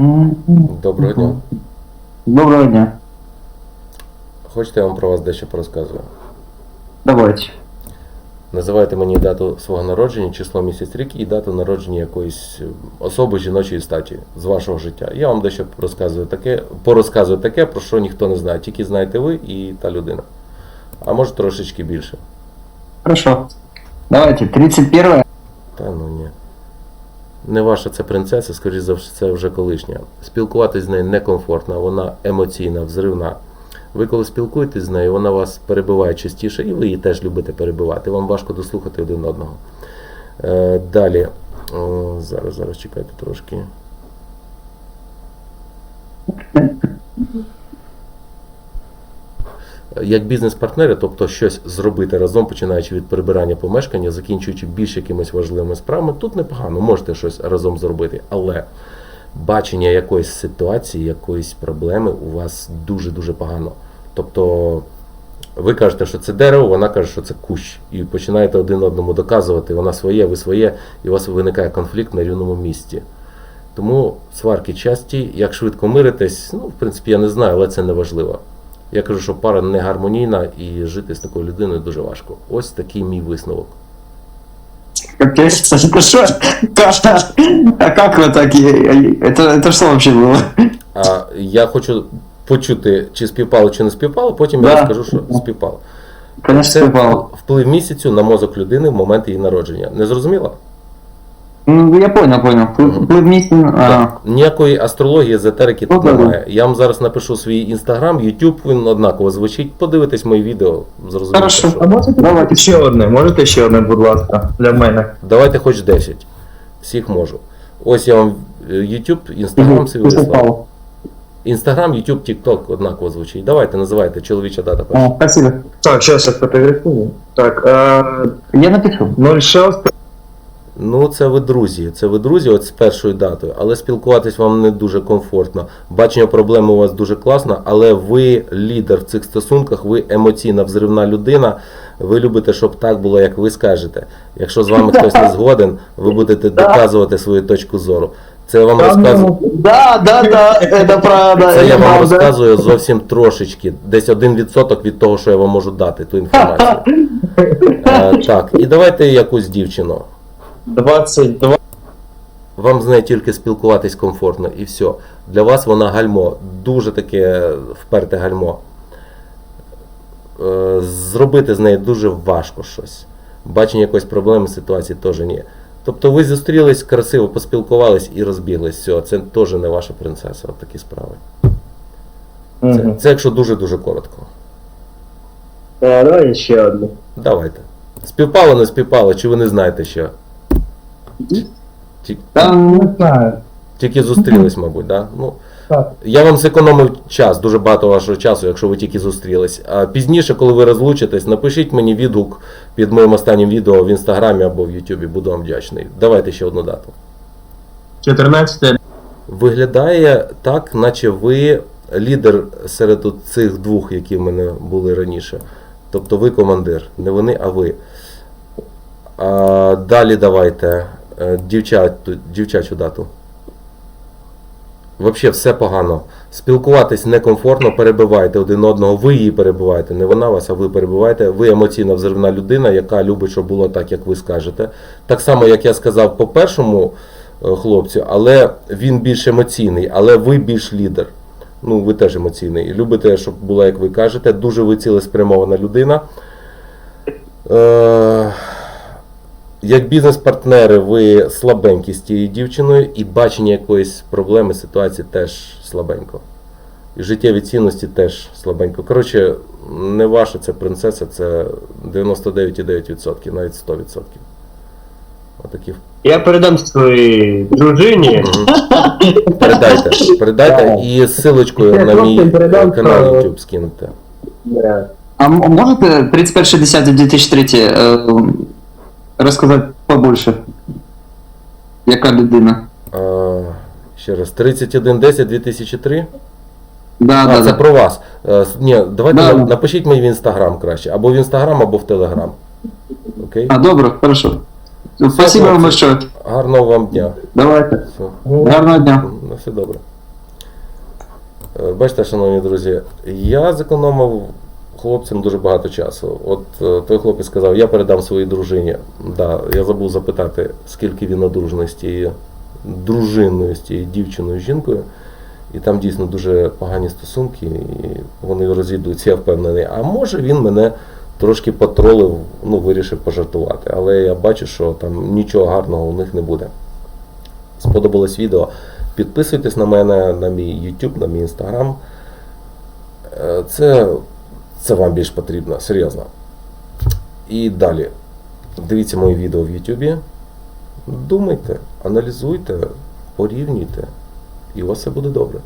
Доброго дня. Доброго дня. Хочете я вам про вас дещо порозказую? Давайте. Називайте мені дату свого народження, число місяць рік і дату народження якоїсь особи жіночої статі з вашого життя. Я вам дещо розказую таке, порозказую таке, про що ніхто не знає. Тільки знаєте ви і та людина. А може трошечки більше. Хорошо. Давайте. 31 Та ну ні. Не ваша це принцеса, скоріш за все, це вже колишня. Спілкуватись з нею некомфортно, вона емоційна, взривна. Ви коли спілкуєтесь з нею, вона вас перебиває частіше, і ви її теж любите перебивати. Вам важко дослухати один одного. Е, далі. Зараз, зараз чекайте трошки. Як бізнес-партнери, тобто щось зробити разом, починаючи від прибирання помешкання, закінчуючи більш якимись важливими справами, тут непогано, можете щось разом зробити. Але бачення якоїсь ситуації, якоїсь проблеми у вас дуже-дуже погано. Тобто ви кажете, що це дерево, вона каже, що це кущ. І починаєте один одному доказувати, вона своє, ви своє, і у вас виникає конфлікт на рівному місці. Тому сварки часті, як швидко миритесь, ну, в принципі, я не знаю, але це не важливо. Я кажу, що пара не гармонійна і жити з такою людиною дуже важко. Ось такий мій висновок. Капец, это что? Как? А как вы так? Это, это что вообще было? А я хочу почути, чи співпало, чи не співпало, потім я Да. розкажу, що співпало. Конечно, Це попал. вплив місяцю на мозок людини в момент її народження. Не зрозуміло? Ну, я понял, понял. Плыв плыв митинг, а, Так. Ніякої астрології, езотерики тут немає. Я вам зараз напишу свій інстаграм, Ютуб, він однаково звучить. Подивитесь мої відео, зрозумієте. Хорошо. що. А можете Давайте. ще одне? Можете ще одне, будь ласка, для мене. Давайте хоч 10. Всіх можу. Ось я вам е, YouTube, Інстаграм свій вислав. Інстаграм, YouTube, TikTok однаково звучить. Давайте, називайте чоловіча дата перша. Спасибо. Так, зараз я сфотографую. Так, е, Я напишу. 06. Ну, це ви друзі. Це ви друзі, от з першою датою, але спілкуватись вам не дуже комфортно. Бачення проблеми у вас дуже класно, але ви лідер в цих стосунках, ви емоційна взривна людина. Ви любите, щоб так було, як ви скажете. Якщо з вами хтось не згоден, ви будете доказувати свою точку зору. Це я вам Та розказую. ну, Да, да, да, это правда. Це я вам розказую зовсім трошечки, десь 1% від того, що я вам можу дати, ту інформацію. Е, так, і давайте якусь дівчину. 22. Вам з нею тільки спілкуватись комфортно і все. Для вас вона гальмо, дуже таке вперте гальмо. Е, Зробити з нею дуже важко щось. Бачення якоїсь проблеми ситуації теж ні. Тобто ви зустрілись, красиво поспілкувались і розбіглись. Все, це теж не ваша принцеса, от такі справи. Це, Мгм. це якщо дуже-дуже коротко. А, давай ще одне. Давайте. Співпало, не співпало, чи ви не знаєте що? Там, Не знаю. Тільки зустрілись, мабуть, да? Ну, Так. я вам зекономив час, дуже багато вашого часу, якщо ви тільки зустрілись. А пізніше, коли ви розлучитесь, напишіть мені відгук під моїм останнім відео в інстаграмі або в Ютубі, буду вам вдячний. Давайте ще одну дату. 14. Виглядає так, наче ви лідер серед цих двох, які в мене були раніше. Тобто ви командир, не вони, а ви. А, далі давайте. Е, Дівчат, дівчачу дату. Взагалі все погано. Спілкуватись некомфортно, перебивайте один одного, ви її перебиваєте, не вона вас, а ви перебиваєте. Ви емоційно взривна людина, яка любить, щоб було так, як ви скажете. Так само, як я сказав по першому е, хлопцю, але він більш емоційний, але ви більш лідер. Ну, ви теж емоційний. Любите, щоб було, як ви кажете. Дуже ви цілеспрямована людина. Е, як бізнес-партнери, ви слабенькі з тією дівчиною, і бачення якоїсь проблеми, ситуації теж слабенько. І життєві цінності теж слабенько. Коротше, не ваша це принцеса, це 99,9%, навіть 100%. Отакі. Я передам своїй дружині. Передайте, передайте і з силочкою на мій канал YouTube скинути. Е, а можете 31.10.2003 рассказать побольше? Яка людина? А, ще раз, 3110 2003. Да, А, да, це да. про вас. Е, с- ні, давайте Да. на- напишіть мені в інстаграм краще. Або в інстаграм, або в телеграм. Окей? А, добре, хорошо. Спасибо вам хлопці. большое. Гарного вам дня. Давайте. Все. Гарного дня. На все добре. Е, Бачите, шановні друзі, я зекономив хлопцям дуже багато часу. От е, той хлопець сказав, я передам своїй дружині. Да, я забув запитати, скільки він дружиною, з тією дівчиною, жінкою. І там дійсно дуже погані стосунки, і вони розійдуться, я впевнений. А може він мене трошки потролив, ну, вирішив пожартувати. Але я бачу, що там нічого гарного у них не буде. Сподобалось відео. Підписуйтесь на мене, на мій YouTube, на мій Instagram. Е, Це, це вам більш потрібно, серйозно. І далі. Дивіться мої відео в YouTube. Думайте, аналізуйте, порівнюйте, і у вас все буде добре.